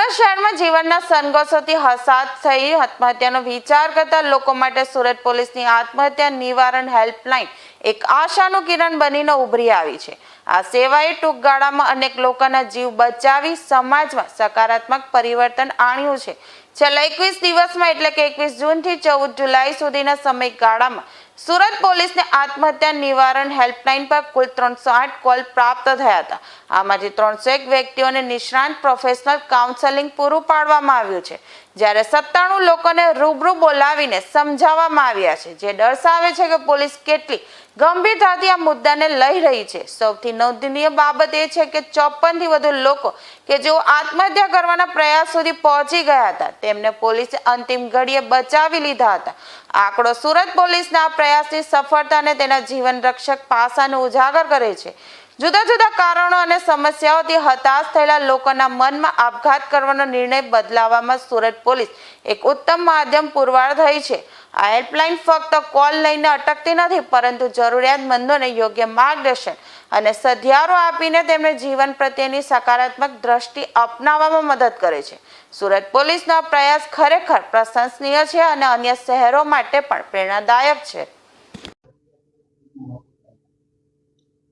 પરિવારના સંઘર્ષોથી હસાત થઈ આત્મહત્યાનો વિચાર કરતા લોકો માટે સુરત પોલીસની આત્મહત્યા નિવારણ હેલ્પલાઇન એક આશાનું કિરણ બનીને ઉભરી આવી છે. આ સેવાએ ટૂંક ગાળામાં અનેક લોકોના જીવ બચાવી સમાજમાં સકારાત્મક પરિવર્તન આણ્યું છે. છેલ્લા એકવીસ દિવસમાં એટલે કે એકવીસ જૂનથી ચૌદ જુલાઈ સુધીના સમયગાળામાં સુરત પોલીસને આત્મહત્યા નિવારણ હેલ્પલાઇન પર કુલ ત્રણસો આઠ કોલ પ્રાપ્ત થયા હતા. આમાંથી ત્રણસો એક વ્યક્તિઓને નિષ્ણાંત પ્રોફેશનલ કાઉન્સેલિંગ પૂરું પાડવામાં આવ્યું છે. જ્યારે સત્તાણું લોકોને રૂબરૂ બોલાવીને સમજાવવામાં આવ્યા છે, જે દર્શાવે છે કે પોલીસ કેટલી ગંભીરતાથી આ મુદ્દાને લઈ રહી છે. સૌથી નોંધનીય બાબત એ છે કે ચોપનથી વધુ લોકો કે જેઓ આત્મહત્યા કરવાના પ્રયાસ સુધી પહોંચી ગયા હતા, તેમને પોલીસે અંતિમ ઘડીએ બચાવી લીધા હતા. આંકડો સુરત પોલીસના આ પ્રયાસની સફળતા અને તેના જીવન રક્ષક પાસાને ઉજાગર કરે છે. જુદા જુદા કારણો અને સમસ્યાઓથી હતાશ થયેલા લોકોના મનમાં આપઘાત કરવાનો નિર્ણય બદલાવવામાં સુરત પોલીસ એક ઉત્તમ માધ્યમ પુરવાર થઈ છે. આ હેલ્પલાઇન ફક્ત કોલ લઈને અટકતી નથી, પરંતુ જરૂરિયાતમંદોને યોગ્ય માર્ગદર્શન અને સધિયારો આપીને તેમને જીવન પ્રત્યેની સકારાત્મક દ્રષ્ટિ અપનાવવામાં મદદ કરે છે. સુરત પોલીસનો પ્રયાસ ખરેખર પ્રશંસનીય છે અને અન્ય શહેરો માટે પણ પ્રેરણાદાયક છે.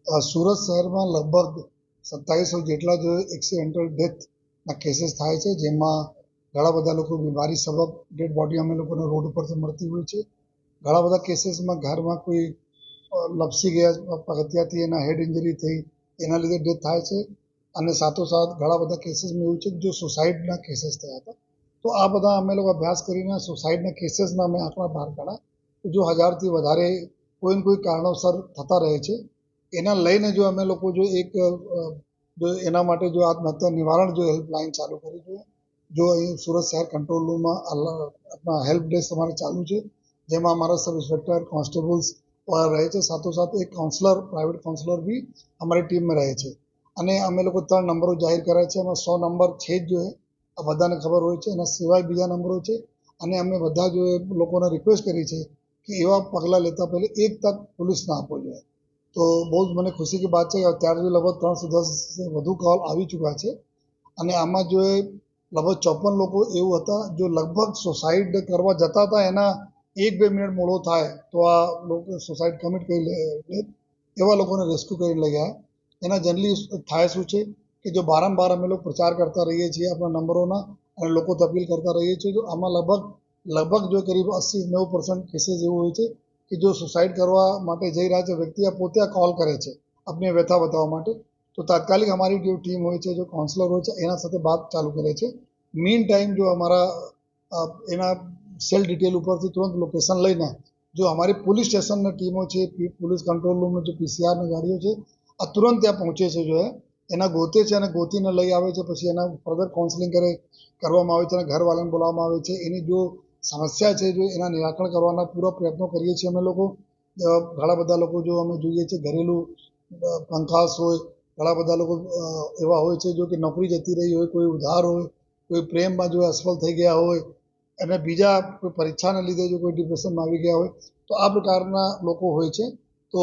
સુરત શહેરમાં લગભગ સત્તાવીસો જેટલા જો એક્સિડેન્ટલ ડેથના કેસીસ થાય છે, જેમાં ઘણા બધા લોકો બીમારી સબબ ડેડ બોડી અમે લોકોને રોડ ઉપરથી મળતી હોય છે. ઘણા બધા કેસીસમાં ઘરમાં કોઈ લપસી ગયા, પગથિયાથી એના હેડ ઇન્જરી થઈ, એના લીધે ડેથ થાય છે. અને સાથોસાથ ઘણા બધા કેસીસમાં એવું છે કે જો સુસાઇડના કેસીસ થયા હતા, તો આ બધા અમે લોકો અભ્યાસ કરીને સુસાઇડના કેસીસના અમે આંકડા બહાર કાઢ્યા. જો હજારથી વધારે કોઈ ને કોઈ કારણોસર થતા રહે છે એના લઈને જો અમે લોકો જો એક જો એના માટે જો આત્મહત્યા નિવારણ જો હેલ્પલાઇન ચાલુ કરી છે, જો અહીં સુરત શહેર કંટ્રોલ રૂમમાં હેલ્પ ડેસ્ક અમારે ચાલુ છે, જેમાં અમારા સબ ઇન્સ્પેક્ટર, કોન્સ્ટેબલ્સ રહે છે, સાથોસાથ એક કાઉન્સલર પ્રાઇવેટ કાઉન્સલર બી અમારી ટીમમાં રહે છે. અને અમે લોકો ત્રણ નંબરો જાહેર કર્યા છે, એમાં સો નંબર છે જ જો આ બધાને ખબર હોય છે, એના સિવાય બીજા નંબરો છે. અને અમે બધા જો લોકોને રિક્વેસ્ટ કરી છે કે એવા પગલાં લેતા પહેલાં એક તક પોલીસને આપવો જોઈએ તો બહુ જ મને ખુશીની વાત છે કે અત્યાર સુધી લગભગ ત્રણસો દસ વધુ કોલ આવી ચૂક્યા છે. અને આમાં જો એ લગભગ ચોપન લોકો એવું હતા, જો લગભગ સોસાઇડ કરવા જતા હતા, એના એક બે મિનિટ મોડો થાય, તો આ લોકો સોસાઇડ કમિટ કરી લે, એવા લોકોને રેસ્ક્યુ કરી લઈ ગયા. એના જનરલી થાય શું છે કે જો બારંબાર અમે લોકો પ્રચાર કરતા રહીએ છીએ આપણા નંબરોના, અને લોકો તપીલ કરતા રહીએ છીએ, તો આમાં લગભગ લગભગ જો કરીબ અસી નેવું પર્સન્ટ કેસીસ એવું હોય છે. કે જો સુસાઇડ કરવા માટે જઈ રહ્યા છે, વ્યક્તિ આ પોતે આ કોલ કરે છે, આપની વ્યથા બતાવવા માટે, તો તાત્કાલિક અમારી જે ટીમ હોય છે, જો કાઉન્સલર હોય છે, એના સાથે વાત ચાલુ કરે છે. મેઇન ટાઈમ જો અમારા એના સેલ ડિટેલ ઉપરથી તુરંત લોકેશન લઈને, જો અમારી પોલીસ સ્ટેશનની ટીમો છે પોલીસ કંટ્રોલ રૂમની જે પીસીઆરની ગાડીઓ છે, આ તુરંત ત્યાં પહોંચે છે, જો એ, એના ગોતે છે અને ગોતીને લઈ આવે છે, પછી એના ફર્ધર કાઉન્સેલિંગ કરે, કરવામાં આવે છે અને ઘરવાળાને બોલાવવામાં આવે છે. એની જો સમસ્યા છે જો એના નિરાકરણ કરવાના પૂરા પ્રયત્નો કરીએ છીએ અમે લોકો. ઘણા બધા લોકો જો અમે જોઈએ છીએ ઘરેલું પંખાસ હોય, ઘણા બધા લોકો એવા હોય છે જો કે નોકરી જતી રહી હોય, કોઈ ઉધાર હોય, કોઈ પ્રેમમાં જો અસફળ થઈ ગયા હોય, અને બીજા કોઈ પરીક્ષાને લીધે જો કોઈ ડિપ્રેશનમાં આવી ગયા હોય, તો આ પ્રકારના લોકો હોય છે. તો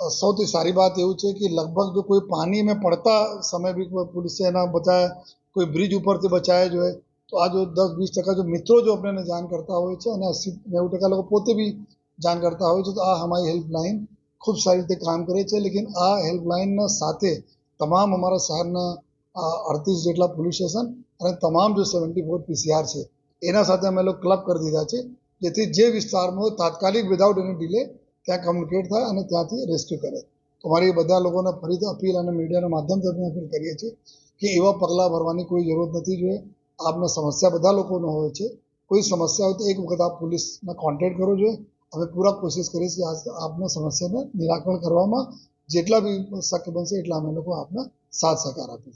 સૌથી સારી વાત એવું છે કે લગભગ જો કોઈ પાણી में પડતા સમય બી પોલીસે એના બચાવ્યા કોઈ બ્રિજ ઉપરથી બચાવ્યા જોઈએ તો આ જો દસ વીસ ટકા જો મિત્રો જો આપણે જાણ કરતા હોય છે અને અસી નેવું ટકા લોકો પોતે બી જાણ કરતા હોય છે, તો આ અમારી હેલ્પલાઇન ખૂબ સારી રીતે કામ કરે છે. લેકિન આ હેલ્પલાઇનના સાથે તમામ અમારા શહેરના અડતીસ જેટલા પોલીસ સ્ટેશન અને તમામ જો સેવન્ટી ફોર પીસીઆર છે, એના સાથે અમે લોકો ક્લબ કરી દીધા છે, જેથી જે વિસ્તારમાં તાત્કાલિક વિધાઉટ એની ડિલે ત્યાં કમ્યુનિકેટ થાય અને ત્યાંથી રેસ્ક્યુ કરે. તો મારી બધા લોકોને ફરીથી અપીલ અને મીડિયાના માધ્યમથી અમે અપીલ કરીએ છીએ કે એવા પગલાં ભરવાની કોઈ જરૂરત નથી જોઈએ. આપને સમસ્યા બધા લોકોનો હોય છે. કોઈ સમસ્યા હોય તો એક વખત આપ પોલીસને કોન્ટેક્ટ કરવો જોઈએ અમે પૂરા કોશિશ કરીએ છીએ આપને સમસ્યાને નિરાકરણ કરવામાં જેટલા બી શક્ય બનશે એટલા અમે લોકો આપને સાથ સહકાર છીએ.